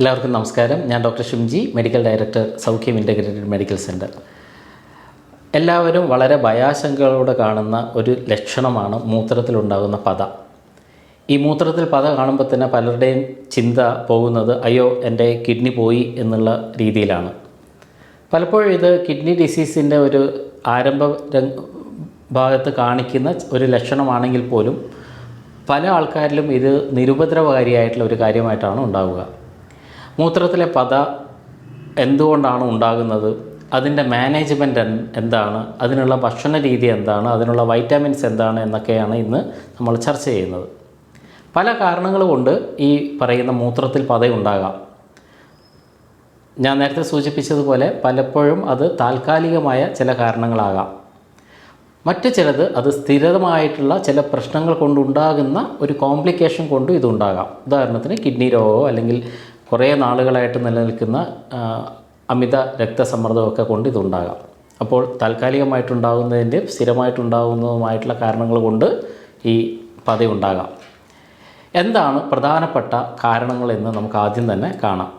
എല്ലാവർക്കും നമസ്കാരം. ഞാൻ doctor Shimji medical director Saukhyam integrated medical centre എല്ലാവരും വളരെ ഭയാശങ്കകളോടെ കാണുന്ന ഒരു ലക്ഷണമാണ് മൂത്രത്തിലുണ്ടാകുന്ന പത. ഈ മൂത്രത്തിൽ പത കാണുമ്പോൾ തന്നെ പലരുടെയും ചിന്ത പോകുന്നത് അയ്യോ എന്റെ കിഡ്നി പോയി എന്നുള്ള രീതിയിലാണ്. പലപ്പോഴും ഇത് കിഡ്നി ഡിസീസിന്റെ ഒരു ആരംഭ ഭാഗത്ത് കാണിക്കുന്ന ഒരു ലക്ഷണമാണെങ്കിൽ പോലും പല ആൾക്കാരിലും ഇത് നിരുപദ്രവകാരിയായിട്ടുള്ള ഒരു കാര്യമായിട്ടാണ് ഉണ്ടാവുക. മൂത്രത്തിലെ പത എന്തുകൊണ്ടാണ് ഉണ്ടാകുന്നത്? അതിന്റെ മാനേജ്മെന്റ് എന്താണ്? അതിനുള്ള ഭക്ഷണ രീതി എന്താണ്? അതിനുള്ള വൈറ്റമിൻസ് എന്താണ്? എന്നൊക്കെയാണ് ഇന്ന് നമ്മൾ ചർച്ച ചെയ്യുന്നത്. പല കാരണങ്ങൾ കൊണ്ട് ഈ പറയുന്ന മൂത്രത്തിൽ പതയുണ്ടാകാം. ഞാൻ നേരത്തെ സൂചിപ്പിച്ചതുപോലെ പലപ്പോഴും അത് താൽക്കാലികമായ ചില കാരണങ്ങളാകാം. മറ്റു ചിലത് അത് സ്ഥിരമായിട്ടുള്ള ചില പ്രശ്നങ്ങൾ കൊണ്ടുണ്ടാകുന്ന ഒരു കോംപ്ലിക്കേഷൻ കൊണ്ടും ഇതുണ്ടാകാം. ഉദാഹരണത്തിന് കിഡ്നി രോഗമോ അല്ലെങ്കിൽ കുറേ നാളുകളായിട്ട് നിലനിൽക്കുന്ന അമിത രക്തസമ്മർദ്ദമൊക്കെ കൊണ്ട് ഇതുണ്ടാകാം. അപ്പോൾ താൽക്കാലികമായിട്ടുണ്ടാകുന്നതിന്റെയും സ്ഥിരമായിട്ടുണ്ടാകുന്നതുമായിട്ടുള്ള കാരണങ്ങൾ കൊണ്ട് ഈ പതി ഉണ്ടാകാം. എന്താണ് പ്രധാനപ്പെട്ട കാരണങ്ങൾ എന്ന് നമുക്ക് ആദ്യം തന്നെ കാണാം.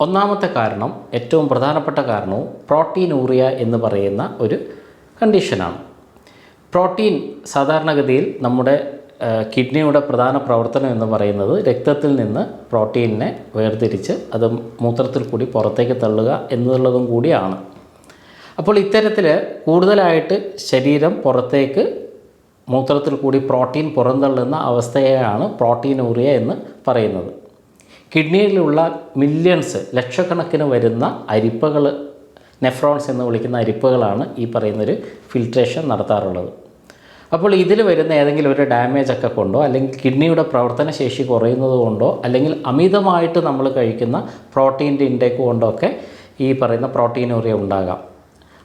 ഒന്നാമത്തെ കാരണം ഏറ്റവും പ്രധാനപ്പെട്ട കാരണവും പ്രോട്ടീനൂറിയ എന്ന് പറയുന്ന ഒരു കണ്ടീഷനാണ്. പ്രോട്ടീൻ സാധാരണഗതിയിൽ നമ്മുടെ കിഡ്നിയുടെ പ്രധാന പ്രവർത്തനം എന്ന് പറയുന്നത് രക്തത്തിൽ നിന്ന് പ്രോട്ടീനിനെ വേർതിരിച്ച് അത് മൂത്രത്തിൽ കൂടി പുറത്തേക്ക് തള്ളുക എന്നുള്ളതും കൂടിയാണ്. അപ്പോൾ ഇത്തരത്തിൽ കൂടുതലായിട്ട് ശരീരം പുറത്തേക്ക് മൂത്രത്തിൽ കൂടി പ്രോട്ടീൻ പുറന്തള്ളുന്ന അവസ്ഥയെയാണ് പ്രോട്ടീനൂറിയ എന്ന് പറയുന്നത്. കിഡ്നിയിലുള്ള മില്യൺസ് ലക്ഷക്കണക്കിന് വരുന്ന അരിപ്പകൾ നെഫ്രോൺസ് എന്ന് വിളിക്കുന്ന അരിപ്പകളാണ് ഈ പറയുന്നൊരു ഫിൽട്രേഷൻ നടത്താറുള്ളത്. അപ്പോൾ ഇതിൽ വരുന്ന ഏതെങ്കിലും ഒരു ഡാമേജ് ഒക്കെ കൊണ്ടോ അല്ലെങ്കിൽ കിഡ്നിയുടെ പ്രവർത്തന ശേഷി കുറയുന്നത് കൊണ്ടോ അല്ലെങ്കിൽ അമിതമായിട്ട് നമ്മൾ കഴിക്കുന്ന പ്രോട്ടീന്റെ ഇൻടേക്ക് കൊണ്ടോ ഒക്കെ ഈ പറയുന്ന പ്രോട്ടീനൂറിയ ഉണ്ടാകാം.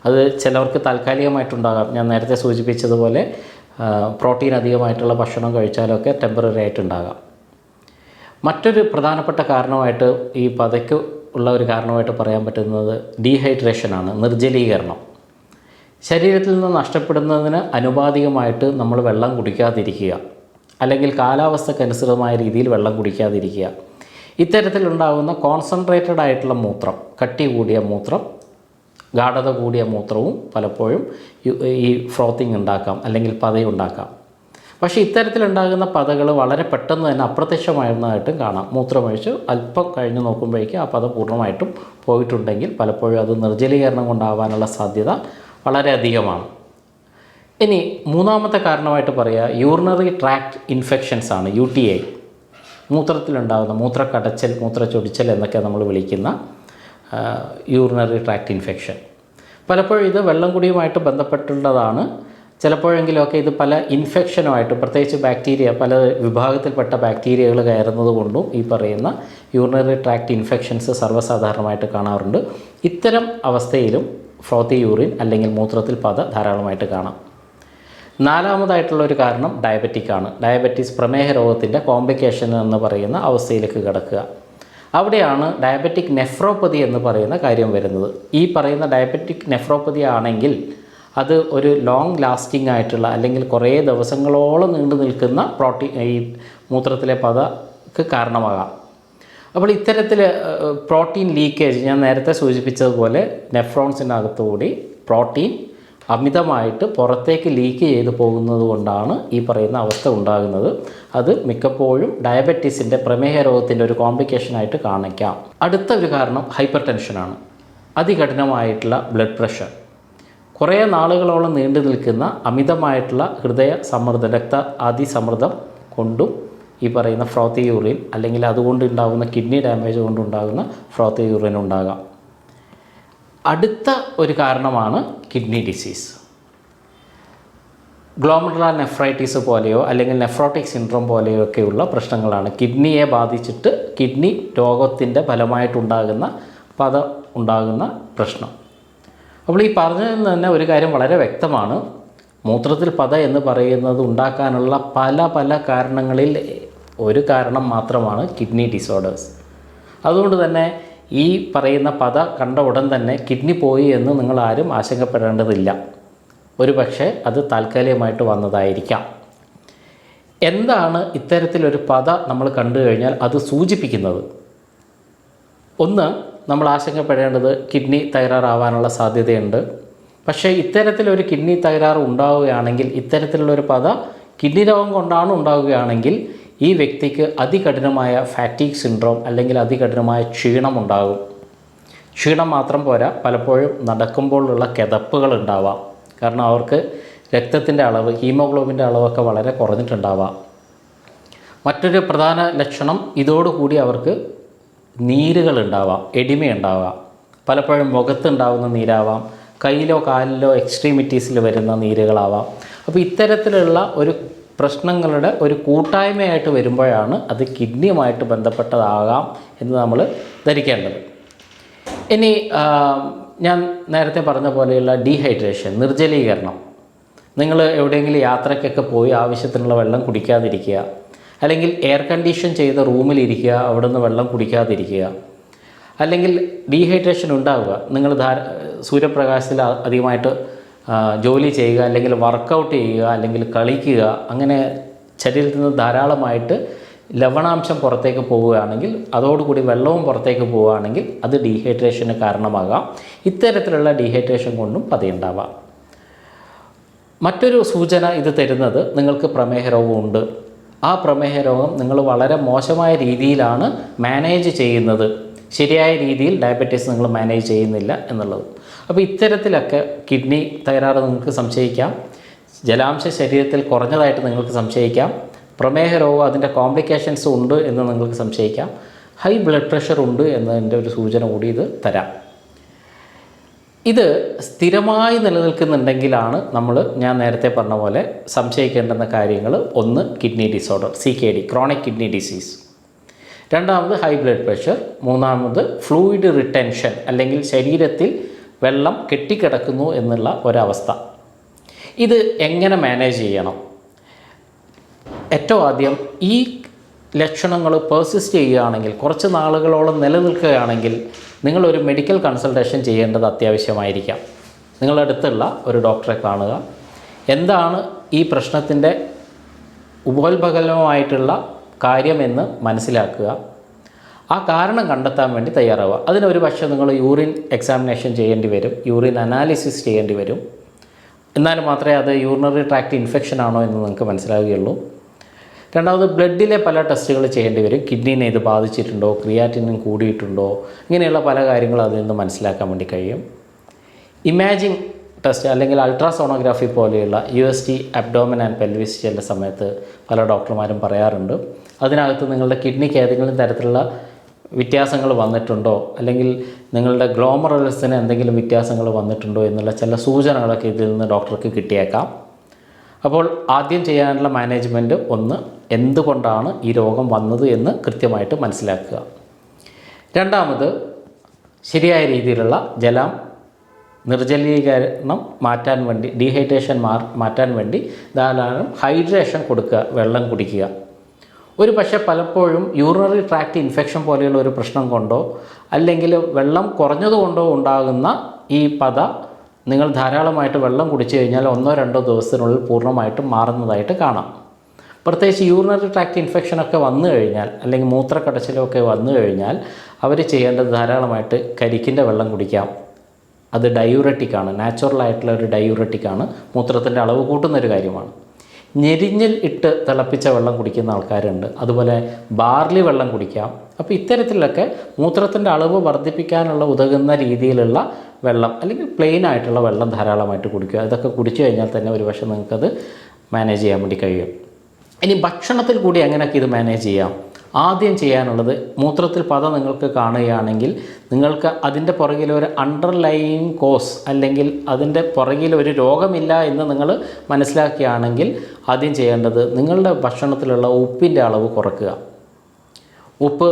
അത് ചിലവർക്ക് താൽക്കാലികമായിട്ടുണ്ടാകാം. ഞാൻ നേരത്തെ സൂചിപ്പിച്ചതുപോലെ പ്രോട്ടീൻ അധികമായിട്ടുള്ള ഭക്ഷണം കഴിച്ചാലൊക്കെ ടെമ്പററി ആയിട്ടുണ്ടാകാം. മറ്റൊരു പ്രധാനപ്പെട്ട കാരണമായിട്ട് ഈ പതയ്ക്ക് ഉള്ള ഒരു കാരണമായിട്ട് പറയാൻ പറ്റുന്നത് ഡീഹൈഡ്രേഷനാണ് നിർജലീകരണം. ശരീരത്തിൽ നിന്ന് നഷ്ടപ്പെടുന്നതിന് അനുപാതികമായിട്ട് നമ്മൾ വെള്ളം കുടിക്കാതിരിക്കുക. അല്ലെങ്കിൽ കാലാവസ്ഥക്കനുസൃതമായ രീതിയിൽ വെള്ളം കുടിക്കാതിരിക്കുക. ഇത്തരത്തിലുണ്ടാകുന്ന കോൺസെൻട്രേറ്റഡ് ആയിട്ടുള്ള മൂത്രം കട്ടി കൂടിയ മൂത്രം ഗാഠത കൂടിയ മൂത്രവും പലപ്പോഴും ഈ ഫ്രോത്തിങ് ഉണ്ടാക്കാം അല്ലെങ്കിൽ പതയുണ്ടാക്കാം പക്ഷേ ഇത്തരത്തിലുണ്ടാകുന്ന പതകൾ വളരെ പെട്ടെന്ന് തന്നെ അപ്രത്യക്ഷമായിരുന്നതായിട്ടും കാണാം. മൂത്രമൊഴിച്ച് അല്പം കഴിഞ്ഞ് നോക്കുമ്പോഴേക്കും ആ പത പൂർണമായിട്ടും പോയിട്ടുണ്ടെങ്കിൽ പലപ്പോഴും അത് നിർജലീകരണം കൊണ്ടാവാനുള്ള സാധ്യത വളരെ അധികമാണ് ഇനി മൂന്നാമത്തെ കാരണമായിട്ട് പറയുക യൂറിനറി ട്രാക്ട് ഇൻഫെക്ഷൻസ് ആണ് യു ടി ഐ മൂത്രത്തിലുണ്ടാകുന്ന മൂത്രക്കടച്ചൽ മൂത്രച്ചൊടിച്ചൽ എന്നൊക്കെ നമ്മൾ വിളിക്കുന്ന യൂറിനറി ട്രാക്ട് ഇൻഫെക്ഷൻ പലപ്പോഴും ഇത് വെള്ളം കുടിയുമായിട്ട് ബന്ധപ്പെട്ടുള്ളതാണ്. ചിലപ്പോഴെങ്കിലുമൊക്കെ ഇത് പല ഇൻഫെക്ഷനുമായിട്ട് പ്രത്യേകിച്ച് ബാക്ടീരിയ പല വിഭാഗത്തിൽപ്പെട്ട ബാക്ടീരിയകൾ കയറുന്നത് കൊണ്ടും ഈ പറയുന്ന യൂറിനറി ട്രാക്ട് ഇൻഫെക്ഷൻസ് സർവസാധാരണമായിട്ട് കാണാറുണ്ട്. ഇത്തരം അവസ്ഥയിലും ഫ്രോത്തി യൂറിൻ അല്ലെങ്കിൽ മൂത്രത്തിൽ പാത ധാരാളമായിട്ട് കാണാം. നാലാമതായിട്ടുള്ള ഒരു കാരണം ഡയബറ്റിക് ആണ്. ഡയബറ്റീസ് പ്രമേഹ രോഗത്തിന്റെ കോംപ്ലിക്കേഷൻ എന്ന് പറയുന്ന അവസ്ഥയിലേക്ക് കിടക്കുക. അവിടെയാണ് ഡയബറ്റിക് നെഫ്രോപ്പതി എന്ന് പറയുന്ന കാര്യം വരുന്നത്. ഈ പറയുന്ന ഡയബറ്റിക് നെഫ്രോപ്പതി ആണെങ്കിൽ അത് ഒരു ലോങ് ലാസ്റ്റിംഗ് ആയിട്ടുള്ള അല്ലെങ്കിൽ കുറേ ദിവസങ്ങളോളം നീണ്ടു നിൽക്കുന്ന പ്രോട്ടീൻ ഈ മൂത്രത്തിലെ പതക്ക് കാരണമാകാം. അപ്പോൾ ഇത്തരത്തിൽ പ്രോട്ടീൻ ലീക്കേജ് ഞാൻ നേരത്തെ സൂചിപ്പിച്ചതുപോലെ നെഫ്രോൺസിനകത്തുകൂടി പ്രോട്ടീൻ അമിതമായിട്ട് പുറത്തേക്ക് ലീക്ക് ചെയ്ത് പോകുന്നത് കൊണ്ടാണ് ഈ പറയുന്ന അവസ്ഥ ഉണ്ടാകുന്നത്. അത് മിക്കപ്പോഴും ഡയബറ്റീസിന്റെ പ്രമേഹ രോഗത്തിന്റെ ഒരു കോംപ്ലിക്കേഷനായിട്ട് കാണിക്കാം. അടുത്ത ഒരു കാരണം ഹൈപ്പർ ടെൻഷനാണ് അതികഠിനമായിട്ടുള്ള ബ്ലഡ് പ്രഷർ. കുറേ നാളുകളോളം നീണ്ടു നിൽക്കുന്ന അമിതമായിട്ടുള്ള ഹൃദയ സമ്മർദ്ദം രക്ത അതിസമ്മർദ്ദം കൊണ്ടും ഈ പറയുന്ന ഫ്രോത്തി യൂറിൻ അല്ലെങ്കിൽ അതുകൊണ്ട് ഉണ്ടാകുന്ന കിഡ്നി ഡാമേജ് കൊണ്ടുണ്ടാകുന്ന ഫ്രോത്തി യൂറിൻ ഉണ്ടാകാം. അടുത്ത ഒരു കാരണമാണ് കിഡ്നി ഡിസീസ് ഗ്ലോമഡ്ര നെഫ്രൈറ്റിസ് പോലെയോ അല്ലെങ്കിൽ നെഫ്രോട്ടിക് സിൻഡ്രോം പോലെയോ ഒക്കെയുള്ള പ്രശ്നങ്ങളാണ്. കിഡ്നിയെ ബാധിച്ചിട്ട് കിഡ്നി രോഗത്തിന്റെ ഫലമായിട്ടുണ്ടാകുന്ന പദ ഉണ്ടാകുന്ന പ്രശ്നം. അപ്പോൾ ഈ പറഞ്ഞതിൽ നിന്ന് തന്നെ ഒരു കാര്യം വളരെ വ്യക്തമാണ്. മൂത്രത്തിൽ പത എന്ന് പറയുന്നത് ഉണ്ടാക്കാനുള്ള പല പല കാരണങ്ങളിൽ ഒരു കാരണം മാത്രമാണ് കിഡ്നി ഡിസോർഡേഴ്സ് അതുകൊണ്ട് തന്നെ ഈ പറയുന്ന പത കണ്ട ഉടൻ തന്നെ കിഡ്നി പോയി എന്ന് നിങ്ങൾ ആരും ആശങ്കപ്പെടേണ്ടതില്ല. ഒരു പക്ഷേ അത് താൽക്കാലികമായിട്ട് വന്നതായിരിക്കാം. എന്താണ് ഇത്തരത്തിലൊരു പത നമ്മൾ കണ്ടു കഴിഞ്ഞാൽ അത് സൂചിപ്പിക്കുന്നത്? ഒന്ന് നമ്മൾ ആശങ്കപ്പെടേണ്ടത് കിഡ്നി തകരാറാവാനുള്ള സാധ്യതയുണ്ട്. പക്ഷേ ഇത്തരത്തിലൊരു കിഡ്നി തകരാറ് ഉണ്ടാവുകയാണെങ്കിൽ ഇത്തരത്തിലുള്ളൊരു പത കിഡ്നി രോഗം കൊണ്ടാണ് ഉണ്ടാവുകയാണെങ്കിൽ ഈ വ്യക്തിക്ക് അതികഠിനമായ ഫാറ്റീഗ് സിൻഡ്രോം അല്ലെങ്കിൽ അതികഠിനമായ ക്ഷീണം ഉണ്ടാകും. ക്ഷീണം മാത്രം പോരാ പലപ്പോഴും നടക്കുമ്പോഴുള്ള കിതപ്പുകൾ ഉണ്ടാവാം. കാരണം അവർക്ക് രക്തത്തിന്റെ അളവ് ഹീമോഗ്ലോബിന്റെ അളവൊക്കെ വളരെ കുറഞ്ഞിട്ടുണ്ടാവാം. മറ്റൊരു പ്രധാന ലക്ഷണം ഇതോടുകൂടി അവർക്ക് നീരുകൾ ഉണ്ടാവാം ഉണ്ടാവാം. പലപ്പോഴും മുഖത്തുണ്ടാവുന്ന നീരാവാം കയ്യിലോ കാലിലോ എക്സ്ട്രീമിറ്റീസിൽ വരുന്ന നീരുകളാവാം. അപ്പോൾ ഇത്തരത്തിലുള്ള ഒരു പ്രശ്നങ്ങളുടെ ഒരു കൂട്ടായ്മയായിട്ട് വരുമ്പോഴാണ് അത് കിഡ്നിയുമായിട്ട് ബന്ധപ്പെട്ടതാകാം എന്ന് നമ്മൾ ധരിക്കേണ്ടത്. ഇനി ഞാൻ നേരത്തെ പറഞ്ഞ പോലെയുള്ള ഡീഹൈഡ്രേഷൻ നിർജലീകരണം. നിങ്ങൾ എവിടെയെങ്കിലും യാത്രയ്ക്കൊക്കെ പോയി ആവശ്യത്തിനുള്ള വെള്ളം കുടിക്കാതിരിക്കുക. അല്ലെങ്കിൽ എയർ കണ്ടീഷൻ ചെയ്ത റൂമിലിരിക്കുക അവിടെ നിന്ന് വെള്ളം കുടിക്കാതിരിക്കുക. അല്ലെങ്കിൽ ഡീഹൈഡ്രേഷൻ ഉണ്ടാവുക. നിങ്ങൾ ധാര സൂര്യപ്രകാശത്തിൽ അധികമായിട്ട് ജോലി ചെയ്യുക അല്ലെങ്കിൽ വർക്കൗട്ട് ചെയ്യുക അല്ലെങ്കിൽ കളിക്കുക അങ്ങനെ ശരീരത്തിൽ നിന്ന് ധാരാളമായിട്ട് ലവണാംശം പുറത്തേക്ക് പോവുകയാണെങ്കിൽ അതോടുകൂടി വെള്ളവും പുറത്തേക്ക് പോവുകയാണെങ്കിൽ അത് ഡീഹൈഡ്രേഷന് കാരണമാകാം. ഇത്തരത്തിലുള്ള ഡീഹൈഡ്രേഷൻ കൊണ്ടും പതിയുണ്ടാവാം. മറ്റൊരു സൂചന ഇത് തരുന്നത് നിങ്ങൾക്ക് പ്രമേഹ രോഗമുണ്ട് ആ പ്രമേഹ രോഗം നിങ്ങൾ വളരെ മോശമായ രീതിയിലാണ് മാനേജ് ചെയ്യുന്നത്. ശരിയായ രീതിയിൽ ഡയബറ്റീസ് നിങ്ങൾ മാനേജ് ചെയ്യുന്നില്ല എന്നുള്ളത്. അപ്പോൾ ഇത്തരത്തിലൊക്കെ കിഡ്നി തകരാറ് നിങ്ങൾക്ക് സംശയിക്കാം. ജലാംശ ശരീരത്തിൽ കുറഞ്ഞതായിട്ട് നിങ്ങൾക്ക് സംശയിക്കാം. പ്രമേഹ രോഗം അതിന്റെ കോംപ്ലിക്കേഷൻസ് ഉണ്ട് എന്ന് നിങ്ങൾക്ക് സംശയിക്കാം. ഹൈ ബ്ലഡ് പ്രഷർ ഉണ്ട് എന്നതിന്റെ ഒരു സൂചന കൂടി ഇത് തരാം. ഇത് സ്ഥിരമായി നിലനിൽക്കുന്നുണ്ടെങ്കിലാണ് നമ്മൾ ഞാൻ നേരത്തെ പറഞ്ഞ പോലെ സംശയിക്കേണ്ടുന്ന കാര്യങ്ങൾ. ഒന്ന് kidney disorder C K D chronic kidney disease രണ്ടാമത് ഹൈ ബ്ലഡ് പ്രഷർ മൂന്നാമത് ഫ്ലൂയിഡ് റിട്ടൻഷൻ അല്ലെങ്കിൽ ശരീരത്തിൽ വെള്ളം കെട്ടിക്കിടക്കുന്നു എന്നുള്ള ഒരവസ്ഥ. ഇത് എങ്ങനെ മാനേജ് ചെയ്യണം? ഏറ്റവും ആദ്യം ഈ ലക്ഷണങ്ങൾ പേഴ്സിസ്റ്റ് ചെയ്യുകയാണെങ്കിൽ കുറച്ച് നാളുകളോളം നിലനിൽക്കുകയാണെങ്കിൽ നിങ്ങളൊരു മെഡിക്കൽ കൺസൾട്ടേഷൻ ചെയ്യേണ്ടത് അത്യാവശ്യമായിരിക്കാം. നിങ്ങളുടെ അടുത്തുള്ള ഒരു ഡോക്ടറെ കാണുക. എന്താണ് ഈ പ്രശ്നത്തിന്റെ ഉപോത്ഭകലമായിട്ടുള്ള കാര്യമെന്ന് മനസ്സിലാക്കുക. ആ കാരണം കണ്ടെത്താൻ വേണ്ടി തയ്യാറാവുക. അതിനൊരു പക്ഷേ നിങ്ങൾ യൂറിൻ എക്സാമിനേഷൻ ചെയ്യേണ്ടി വരും. യൂറിൻ അനാലിസിസ് ചെയ്യേണ്ടി വരും. എന്നാൽ മാത്രമേ അത് യൂറിനറി ട്രാക്ട് ഇൻഫെക്ഷൻ ആണോ എന്ന് നിങ്ങൾക്ക് മനസ്സിലാവുകയുള്ളൂ. രണ്ടാമത് ബ്ലഡിലെ പല ടെസ്റ്റുകൾ ചെയ്യേണ്ടി വരും. കിഡ്നീനെ ഇത് ബാധിച്ചിട്ടുണ്ടോ? ക്രിയാറ്റിനും കൂടിയിട്ടുണ്ടോ? ഇങ്ങനെയുള്ള പല കാര്യങ്ങളും അതിൽ നിന്ന് മനസ്സിലാക്കാൻ വേണ്ടി കഴിയും. ഇമാജിങ് ടെസ്റ്റ് അല്ലെങ്കിൽ അൾട്രാസോണോഗ്രാഫി പോലെയുള്ള U S T abdomen and pelvis ചെയ്യുന്ന സമയത്ത് പല ഡോക്ടർമാരും പറയാറുണ്ട്. അതിനകത്ത് നിങ്ങളുടെ കിഡ്നിക്ക് ഏതെങ്കിലും തരത്തിലുള്ള വ്യത്യാസങ്ങൾ വന്നിട്ടുണ്ടോ? അല്ലെങ്കിൽ നിങ്ങളുടെ ഗ്ലോമറൽസിന് എന്തെങ്കിലും വ്യത്യാസങ്ങൾ വന്നിട്ടുണ്ടോ എന്നുള്ള ചില സൂചനകളൊക്കെ ഇതിൽ നിന്ന് ഡോക്ടർക്ക് കിട്ടിയേക്കാം. അപ്പോൾ ആദ്യം ചെയ്യാനുള്ള മാനേജ്മെന്റ് ഒന്ന് എന്തുകൊണ്ടാണ് ഈ രോഗം വന്നത് എന്ന് കൃത്യമായിട്ട് മനസ്സിലാക്കുക. രണ്ടാമത് ശരിയായ രീതിയിലുള്ള ജലം നിർജലീകരണം മാറ്റാൻ വേണ്ടി ഡീഹൈഡ്രേഷൻ മാറ്റാൻ വേണ്ടി ധാരാളം ഹൈഡ്രേഷൻ കൊടുക്കുക വെള്ളം കുടിക്കുക. ഒരു പക്ഷേ പലപ്പോഴും യൂറിനറി ട്രാക്ട് ഇൻഫെക്ഷൻ പോലെയുള്ള ഒരു പ്രശ്നം കൊണ്ടോ അല്ലെങ്കിൽ വെള്ളം കുറഞ്ഞതുകൊണ്ടോ ഉണ്ടാകുന്ന ഈ പത നിങ്ങൾ ധാരാളമായിട്ട് വെള്ളം കുടിച്ചു കഴിഞ്ഞാൽ ഒന്നോ രണ്ടോ ദിവസത്തിനുള്ളിൽ പൂർണമായിട്ടും മാറുന്നതായിട്ട് കാണാം. പ്രത്യേകിച്ച് യൂറിനറി ട്രാക്ട് ഇൻഫെക്ഷനൊക്കെ വന്നു കഴിഞ്ഞാൽ അല്ലെങ്കിൽ മൂത്രക്കടച്ചിലൊക്കെ വന്നു കഴിഞ്ഞാൽ അവർ ചെയ്യേണ്ടത് ധാരാളമായിട്ട് കരിക്കിന്റെ വെള്ളം കുടിക്കാം. അത് ഡയൂറട്ടിക്കാണ് നാച്ചുറൽ ആയിട്ടുള്ള ഒരു ഡയൂറട്ടിക്കാണ് മൂത്രത്തിന്റെ അളവ് കൂട്ടുന്ന ഒരു കാര്യമാണ്. ഞെരിഞ്ഞിൽ ഇട്ട് തിളപ്പിച്ച വെള്ളം കുടിക്കുന്ന ആൾക്കാരുണ്ട്. അതുപോലെ ബാർലി വെള്ളം കുടിക്കാം. അപ്പോൾ ഇത്തരത്തിലൊക്കെ മൂത്രത്തിന്റെ അളവ് വർദ്ധിപ്പിക്കാനുള്ള ഉതകുന്ന രീതിയിലുള്ള വെള്ളം അല്ലെങ്കിൽ പ്ലെയിൻ ആയിട്ടുള്ള വെള്ളം ധാരാളമായിട്ട് കുടിക്കുക. അതൊക്കെ കുടിച്ചു കഴിഞ്ഞാൽ തന്നെ ഒരു പക്ഷേ നിങ്ങൾക്കത് മാനേജ് ചെയ്യാൻ വേണ്ടി കഴിയും. ഇനി ഭക്ഷണത്തിൽ കൂടി എങ്ങനെയൊക്കെ ഇത് മാനേജ് ചെയ്യാം? ആദ്യം ചെയ്യാനുള്ളത് മൂത്രത്തിൽ പത നിങ്ങൾക്ക് കാണുകയാണെങ്കിൽ നിങ്ങൾക്ക് അതിന്റെ പുറകിൽ ഒരു അണ്ടർലൈൻ കോസ് അല്ലെങ്കിൽ അതിന്റെ പുറകിൽ ഒരു രോഗമില്ല എന്ന് നിങ്ങൾ മനസ്സിലാക്കുകയാണെങ്കിൽ ആദ്യം ചെയ്യേണ്ടത് നിങ്ങളുടെ ഭക്ഷണത്തിലുള്ള ഉപ്പിന്റെ അളവ് കുറക്കുക. ഉപ്പ്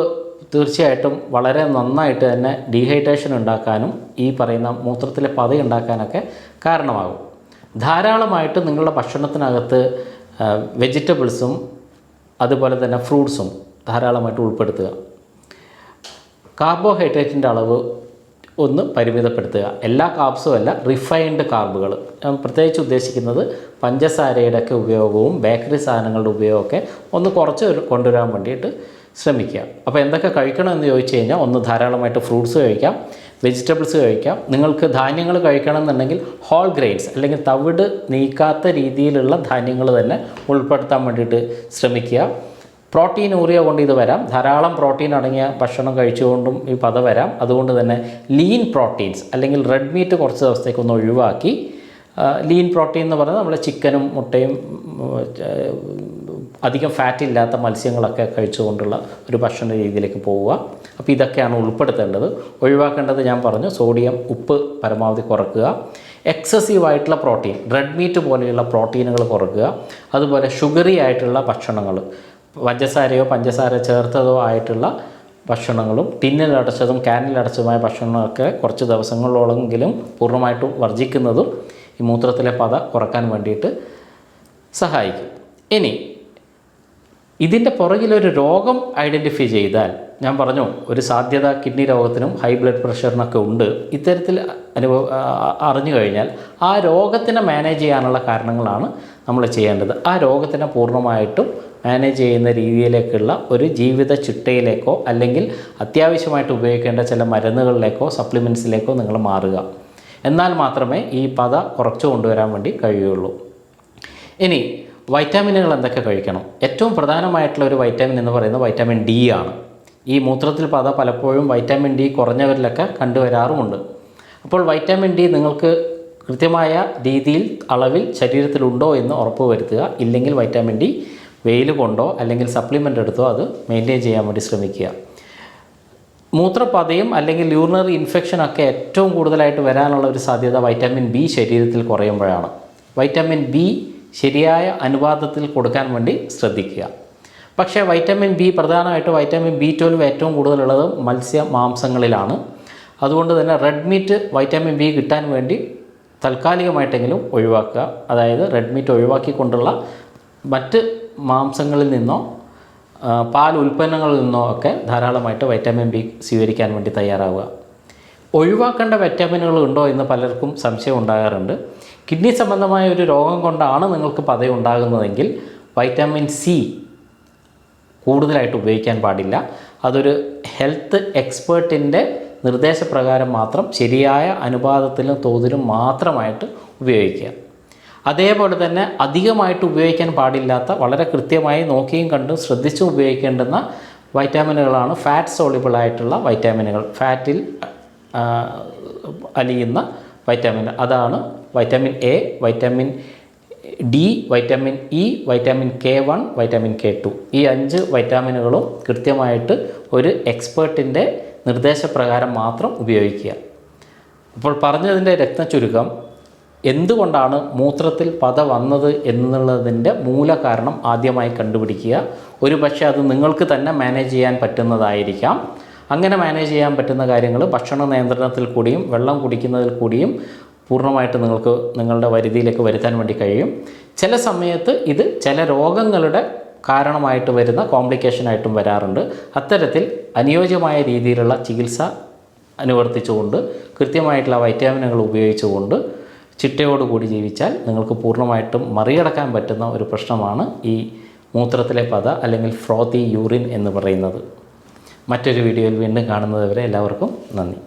തീർച്ചയായിട്ടും വളരെ നന്നായിട്ട് തന്നെ ഡീഹൈഡ്രേഷൻ ഉണ്ടാക്കാനും ഈ പറയുന്ന മൂത്രത്തിലെ പത ഉണ്ടാക്കാനൊക്കെ കാരണമാകും. ധാരാളമായിട്ട് നിങ്ങളുടെ ഭക്ഷണത്തിനകത്ത് വെജിറ്റബിൾസും അതുപോലെ തന്നെ ഫ്രൂട്ട്സും ധാരാളമായിട്ട് ഉൾപ്പെടുത്തുക. കാർബോഹൈഡ്രേറ്റിന്റെ അളവ് ഒന്ന് പരിമിതപ്പെടുത്തുക. എല്ലാ കാർബ്സും അല്ല റിഫൈൻഡ് കാർബുകൾ ഞാൻ പ്രത്യേകിച്ച് ഉദ്ദേശിക്കുന്നത് പഞ്ചസാരയുടെ ഒക്കെ ഉപയോഗവും ബേക്കറി സാധനങ്ങളുടെ ഉപയോഗമൊക്കെ ഒന്ന് കുറച്ച് കൊണ്ടുവരാൻ വേണ്ടിയിട്ട് ശ്രമിക്കുക. അപ്പോൾ എന്തൊക്കെ കഴിക്കണം എന്ന് ചോദിച്ചു കഴിഞ്ഞാൽ ഒന്ന് ധാരാളമായിട്ട് ഫ്രൂട്ട്സ് കഴിക്കാം വെജിറ്റബിൾസ് കഴിക്കാം. നിങ്ങൾക്ക് ധാന്യങ്ങൾ കഴിക്കണം എന്നുണ്ടെങ്കിൽ ഹോൾ ഗ്രെയിൻസ് അല്ലെങ്കിൽ തവിട് നീക്കാത്ത രീതിയിലുള്ള ധാന്യങ്ങൾ തന്നെ ഉൾപ്പെടുത്താൻ വേണ്ടിയിട്ട് ശ്രമിക്കുക. പ്രോട്ടീൻ ഊറിയ കൊണ്ട് ഇത് വരാം. ധാരാളം പ്രോട്ടീൻ അടങ്ങിയ ഭക്ഷണം കഴിച്ചുകൊണ്ടും ഈ പത വരാം. അതുകൊണ്ട് തന്നെ ലീൻ പ്രോട്ടീൻസ് അല്ലെങ്കിൽ റെഡ് മീറ്റ് കുറച്ച് ദിവസത്തേക്ക് ഒന്ന് ഒഴിവാക്കി. ലീൻ പ്രോട്ടീൻ എന്ന് പറയുന്നത് നമ്മൾ ചിക്കനും മുട്ടയും അധികം ഫാറ്റ് ഇല്ലാത്ത മത്സ്യങ്ങളൊക്കെ കഴിച്ചുകൊണ്ടുള്ള ഒരു ഭക്ഷണ രീതിയിലേക്ക് പോവുക. അപ്പോൾ ഇതൊക്കെയാണ് ഉൾപ്പെടുത്തേണ്ടത്. ഒഴിവാക്കേണ്ടത് ഞാൻ പറഞ്ഞു സോഡിയം ഉപ്പ് പരമാവധി കുറക്കുക. എക്സസീവ് ആയിട്ടുള്ള പ്രോട്ടീൻ റെഡ് മീറ്റ് പോലെയുള്ള പ്രോട്ടീനുകൾ കുറക്കുക. അതുപോലെ ഷുഗറി ആയിട്ടുള്ള ഭക്ഷണങ്ങൾ. പഞ്ചസാരയോ പഞ്ചസാര ചേർത്തതോ ആയിട്ടുള്ള ഭക്ഷണങ്ങളും ടിന്നിലടച്ചതും ക്യാനിലടച്ചതുമായ ഭക്ഷണങ്ങളൊക്കെ കുറച്ച് ദിവസങ്ങളോളെങ്കിലും പൂർണമായിട്ടും വർജിക്കുന്നതും ഈ മൂത്രത്തിലെ പത കുറയ്ക്കാൻ വേണ്ടിയിട്ട് സഹായിക്കും. ഇനി ഇതിന്റെ പുറകിലൊരു രോഗം ഐഡന്റിഫൈ ചെയ്താൽ ഞാൻ പറഞ്ഞു ഒരു സാധ്യത കിഡ്നി രോഗത്തിനും ഹൈ ബ്ലഡ് പ്രഷറിനൊക്കെ ഉണ്ട്. ഇത്തരത്തിൽ അനുഭവ അറിഞ്ഞു കഴിഞ്ഞാൽ ആ രോഗത്തിനെ മാനേജ് ചെയ്യാനുള്ള കാരണങ്ങളാണ് നമ്മൾ ചെയ്യേണ്ടത്. ആ രോഗത്തിനെ പൂർണമായിട്ടും മാനേജ് ചെയ്യുന്ന രീതിയിലേക്കുള്ള ഒരു ജീവിത ചിട്ടയിലേക്കോ അല്ലെങ്കിൽ അത്യാവശ്യമായിട്ട് ഉപയോഗിക്കേണ്ട ചില മരുന്നുകളിലേക്കോ സപ്ലിമെന്റ്സിലേക്കോ നിങ്ങൾ മാറുക. എന്നാൽ മാത്രമേ ഈ പത കുറച്ചു കൊണ്ടുവരാൻ വേണ്ടി കഴിയുള്ളൂ. ഇനി വൈറ്റാമിനുകൾ എന്തൊക്കെ കഴിക്കണം? ഏറ്റവും പ്രധാനമായിട്ടുള്ള ഒരു വൈറ്റാമിൻ എന്ന് പറയുന്നത് വൈറ്റാമിൻ ഡി ആണ്. ഈ മൂത്രത്തിൽ പത പലപ്പോഴും വൈറ്റാമിൻ ഡി കുറഞ്ഞവരിലൊക്കെ കണ്ടുവരാറുമുണ്ട്. അപ്പോൾ വൈറ്റാമിൻ ഡി നിങ്ങൾക്ക് കൃത്യമായ രീതിയിൽ അളവിൽ ശരീരത്തിലുണ്ടോ എന്ന് ഉറപ്പ് വരുത്തുക ഇല്ലെങ്കിൽ വൈറ്റാമിൻ ഡി വെയിൽ കൊണ്ടോ അല്ലെങ്കിൽ സപ്ലിമെന്റ് എടുത്തോ അത് മെയിന്റെയിൻ ചെയ്യാൻ വേണ്ടി ശ്രമിക്കുക. മൂത്രപ്പതയും അല്ലെങ്കിൽ യൂറിനറി ഇൻഫെക്ഷൻ ഒക്കെ ഏറ്റവും കൂടുതലായിട്ട് വരാനുള്ള ഒരു സാധ്യത വൈറ്റമിൻ ബി ശരീരത്തിൽ കുറയുമ്പോഴാണ്. വൈറ്റമിൻ ബി ശരിയായ അനുപാതത്തിൽ കൊടുക്കാൻ വേണ്ടി ശ്രദ്ധിക്കുക. പക്ഷേ വൈറ്റമിൻ ബി പ്രധാനമായിട്ട് വൈറ്റമിൻ ബി ട്വൽവ് ഏറ്റവും കൂടുതലുള്ളത് മത്സ്യ മാംസങ്ങളിലാണ്. അതുകൊണ്ട് തന്നെ റെഡ് മീറ്റ് വൈറ്റമിൻ ബി കിട്ടാൻ വേണ്ടി താൽക്കാലികമായിട്ടെങ്കിലും ഒഴിവാക്കുക. അതായത് റെഡ് മീറ്റ് ഒഴിവാക്കിക്കൊണ്ടുള്ള മറ്റ് മാംസങ്ങളിൽ നിന്നോ പാൽ ഉൽപ്പന്നങ്ങളിൽ നിന്നോ ഒക്കെ ധാരാളമായിട്ട് വൈറ്റമിൻ ബി സ്വീകരിക്കാൻ വേണ്ടി തയ്യാറാവുക. ഒഴിവാക്കേണ്ട വൈറ്റമിനുകൾ ഉണ്ടോ എന്ന് പലർക്കും സംശയം ഉണ്ടാകാറുണ്ട്. കിഡ്നി സംബന്ധമായ ഒരു രോഗം കൊണ്ടാണ് നിങ്ങൾക്ക് പതയം ഉണ്ടാകുന്നതെങ്കിൽ വൈറ്റമിൻ സി കൂടുതലായിട്ട് ഉപയോഗിക്കാൻ പാടില്ല. അതൊരു ഹെൽത്ത് എക്സ്പേർട്ടിന്റെ നിർദ്ദേശപ്രകാരം മാത്രം ശരിയായ അനുപാതത്തിലും തോതിലും മാത്രമായിട്ട് ഉപയോഗിക്കുക. അതേപോലെ തന്നെ അധികമായിട്ട് ഉപയോഗിക്കാൻ പാടില്ലാത്ത വളരെ കൃത്യമായി നോക്കിയും കണ്ടും ശ്രദ്ധിച്ചും ഉപയോഗിക്കേണ്ടുന്ന വൈറ്റാമിനുകളാണ് ഫാറ്റ് സോളിബിൾ ആയിട്ടുള്ള വൈറ്റാമിനുകൾ. ഫാറ്റിൽ അലിയുന്ന വൈറ്റാമിൻ. അതാണ് vitamin A vitamin D vitamin E vitamin K one vitamin K two. ഈ അഞ്ച് വൈറ്റാമിനുകളും കൃത്യമായിട്ട് ഒരു എക്സ്പേർട്ടിന്റെ നിർദ്ദേശപ്രകാരം മാത്രം ഉപയോഗിക്കുക. അപ്പോൾ പറഞ്ഞതിന്റെ രത്നചുരുക്കം എന്തുകൊണ്ടാണ് മൂത്രത്തിൽ പത വന്നത് എന്നുള്ളതിന്റെ മൂലകാരണം ആദ്യമായി കണ്ടുപിടിക്കുക. ഒരു പക്ഷേ അത് നിങ്ങൾക്ക് തന്നെ മാനേജ് ചെയ്യാൻ പറ്റുന്നതായിരിക്കാം. അങ്ങനെ മാനേജ് ചെയ്യാൻ പറ്റുന്ന കാര്യങ്ങൾ ഭക്ഷണ നിയന്ത്രണത്തിൽ കൂടിയും വെള്ളം കുടിക്കുന്നതിൽ കൂടിയും പൂർണമായിട്ട് നിങ്ങൾക്ക് നിങ്ങളുടെ വരുതിയിലേക്ക് വരുത്താൻ വേണ്ടി കഴിയും. ചില സമയത്ത് ഇത് ചില രോഗങ്ങളുടെ കാരണമായിട്ട് വരുന്ന കോംപ്ലിക്കേഷനായിട്ടും വരാറുണ്ട്. അത്തരത്തിൽ അനുയോജ്യമായ രീതിയിലുള്ള ചികിത്സ അനുവർത്തിച്ചുകൊണ്ട് കൃത്യമായിട്ടുള്ള വൈറ്റാമിനുകൾ ഉപയോഗിച്ചുകൊണ്ട് ചിട്ടയോടുകൂടി ജീവിച്ചാൽ നിങ്ങൾക്ക് പൂർണമായിട്ടും മറികടക്കാൻ പറ്റുന്ന ഒരു പ്രശ്നമാണ് ഈ മൂത്രത്തിലെ പത അല്ലെങ്കിൽ ഫ്രോത്തി യൂറിൻ എന്ന് പറയുന്നത്. മറ്റൊരു വീഡിയോയിൽ വീണ്ടും കാണുന്നത് വരെ എല്ലാവർക്കും നന്ദി.